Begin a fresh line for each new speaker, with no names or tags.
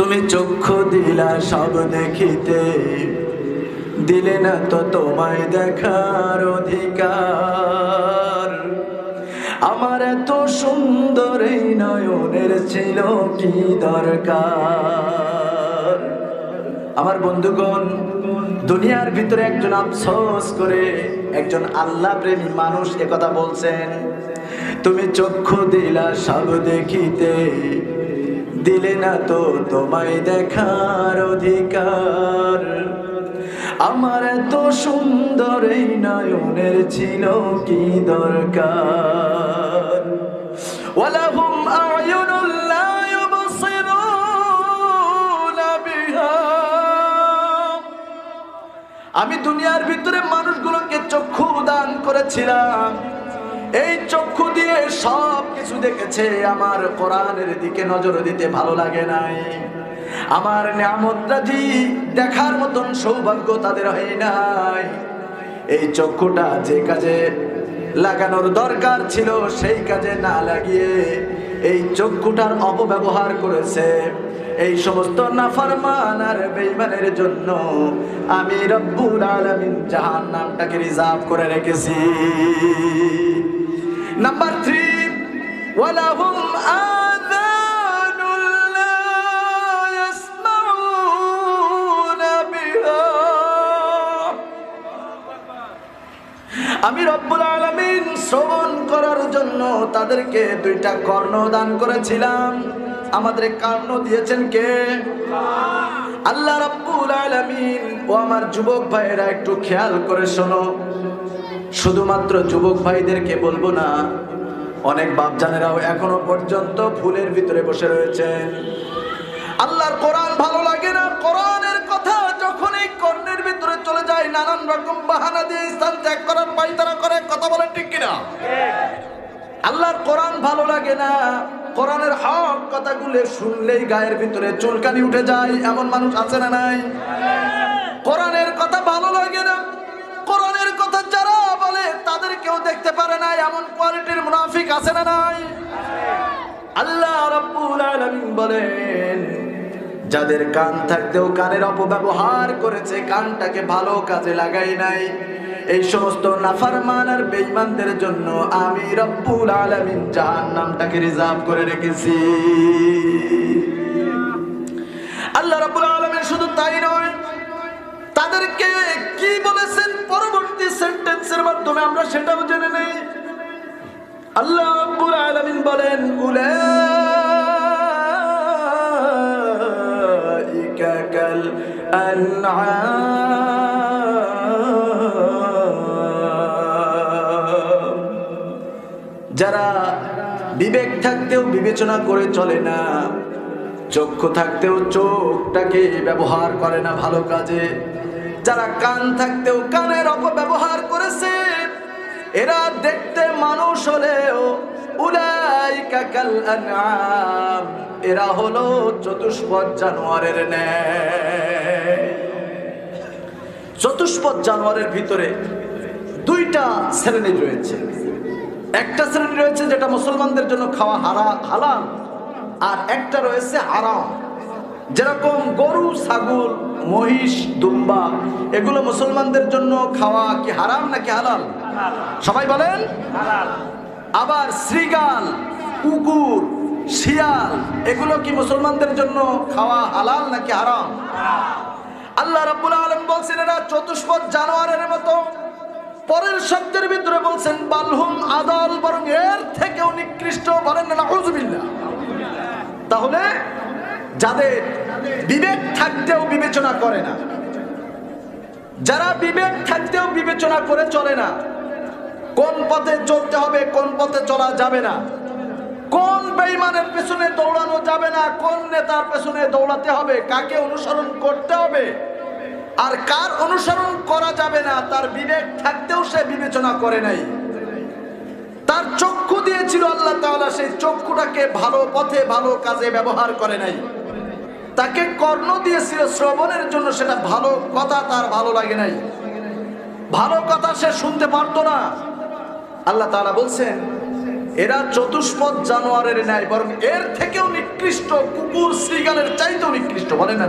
তুমি চক্ষু দিলা সব দেখিতে। দিলে না তো তোমায় দেখার অধিকার। আমার এত সুন্দর এই নয়নের ছিল কি দরকার? আমার বন্ধুগণ, দুনিয়ার ভিতরে একজন আফসোস করে একজন আল্লাহ প্রেমী মানুষ একথা বলছেন, তুমি চক্ষু দিলা সব দেখিতে দিলে না তো তোমায় দেখার অধিকার। আমার এত সুন্দর এই নয়নের ছিল কি দরকার? আমি দুনিয়ার ভিতরে মানুষগুলোকে চক্ষু দান করেছিলাম। এই চক্ষু দিয়ে সব কিছু দেখেছে। আমার কোরআনের দিকে নজর দিতে ভালো লাগে নাই। আমার নিয়ামতরাজি দেখার মতন সৌভাগ্য তাদের হয় নাই। এই চক্ষুটা যে কাজে লাগানোর দরকার ছিল, সেই কাজে না লাগিয়ে এই চক্ষুটার অপব্যবহার করেছে। এই সমস্ত নাফরমান আর বেঈমানের জন্য আমি রব্বুল আলামিন জাহান নামটাকে রিজার্ভ করে রেখেছি। নাম্বার থ্রি ওয়ালাহুম আযানুল লা ইয়াসমাউনা বিহা আমি রব্বুল আলামিন শ্রবণ করার জন্য তাদেরকে দুইটা কর্ণ দান করেছিলাম। আমাদের কর্ণ দিয়েছেন কে? আল্লাহ রব্বুল আলামিন। ও আমার যুবক ভাইয়েরা, একটু খেয়াল করে শোনো। শুধুমাত্র যুবক ভাইদেরকে বলব না, অনেক বাপজানেরাও এখনও পর্যন্ত ফুলের ভিতরে বসে রয়েছেন আল্লাহর কোরআন ভালো লাগে না? কোরআনের কথা যখন এই কর্ণের ভিতরে চলে যায়, নানান রকম বাহানা দিয়ে স্থান ত্যাগ করার পাইতারা করে, কথা বলেন ঠিক কিনা? আল্লাহর কোরআন ভালো লাগে না? কোরআনের হক কথাগুলো শুনলেই গায়ের ভিতরে চুলকানি উঠে যায়, এমন মানুষ আছে না নাই? কোরআনের কথা ভালো লাগে না? কোরআনের কথা যারা কেউ দেখতে পারে না এমন কোয়ালিটির মুনাফিক আছে না নাই? আল্লাহ রাব্বুল আলামিন বলেন, যাদের কান থাকতেও কানের অপব্যবহার করেছে, কানটাকে ভালো কাজে লাগাই নাই। এই সমস্ত নাফারমান আর বেঈমানদের জন্য আমি রব্বুল আলামিন জাহান্নামটাকে রিজার্ভ করে রেখেছি। আল্লাহ রাব্বুল আলামিন শুধু তাই নয়, তাদেরকে সেন্টেন্সের আমরা সেটাও জেনে নেই। আল্লাহ রাব্বুল আলামিন বলেন, উলাইকা যারা বিবেক থাকতেও বিবেচনা করে চলে না, চক্ষু থাকতেও চোখটাকে ব্যবহার করে না ভালো কাজে, যারা কান থাকতেও কানের অপব্যবহার করেছে এরা দেখতে মানুষ হলেও এরা হলো চতুষ্পদ জানোয়ারের চতুষ্পদ জানোয়ারের ভিতরে দুইটা শ্রেণি রয়েছে। একটা শ্রেণি রয়েছে যেটা মুসলমানদের জন্য খাওয়া হারা হালাল, আর একটা রয়েছে হারাম। যেরকম গরু, ছাগল, মহিষ, দুম্বা, এগুলো মুসলমানদের জন্য খাওয়া কি হারাম নাকি হালাল? সবাই বলেন? আবার শ্রীগাল কুকুর, শিয়াল, এগুলো কি মুসলমানদের জন্য খাওয়া হালাল নাকি হারাম? আল্লাহ রাব্বুল আলম বলছেন, এরা চতুষ্পদ জানোয়ারের মতো। পরের শব্দের ভিতরে বলছেন, বালহুম আদাল, বরং এর থেকেও নিকৃষ্ট বলেন না তাহলে যাদের বিবেক থাকতেও বিবেচনা করে না, যারা বিবেক থাকতেও বিবেচনা করে চলে না, কোন পথে চলতে হবে, কোন পথে চলা যাবে না, কোন বেইমানের পেছনে দৌড়ানো যাবে না, কোন নেতার পেছনে দৌড়াতে হবে, কাকে অনুসরণ করতে হবে, আর কার অনুসরণ করা যাবে না, তার বিবেক থাকতেও সে বিবেচনা করে নাই। তার চক্ষু দিয়েছিল আল্লাহ তাআলা, সেই চক্ষুটাকে ভালো পথে, ভালো কাজে ব্যবহার করে নাই। তাকে কর্ণ দিয়েছিল শ্রবণের জন্য, সেটা ভালো কথা, তার ভালো লাগে নাই। ভালো কথা সে শুনতে পারত না। আল্লাহ তারা বলছেন, এরা চতুষ্পদ জানোয়ারের ন্যায়, বরং এর থেকেও নিকৃষ্ট কুকুর শ্রীগালের চাইতেও নিকৃষ্ট। বলেন না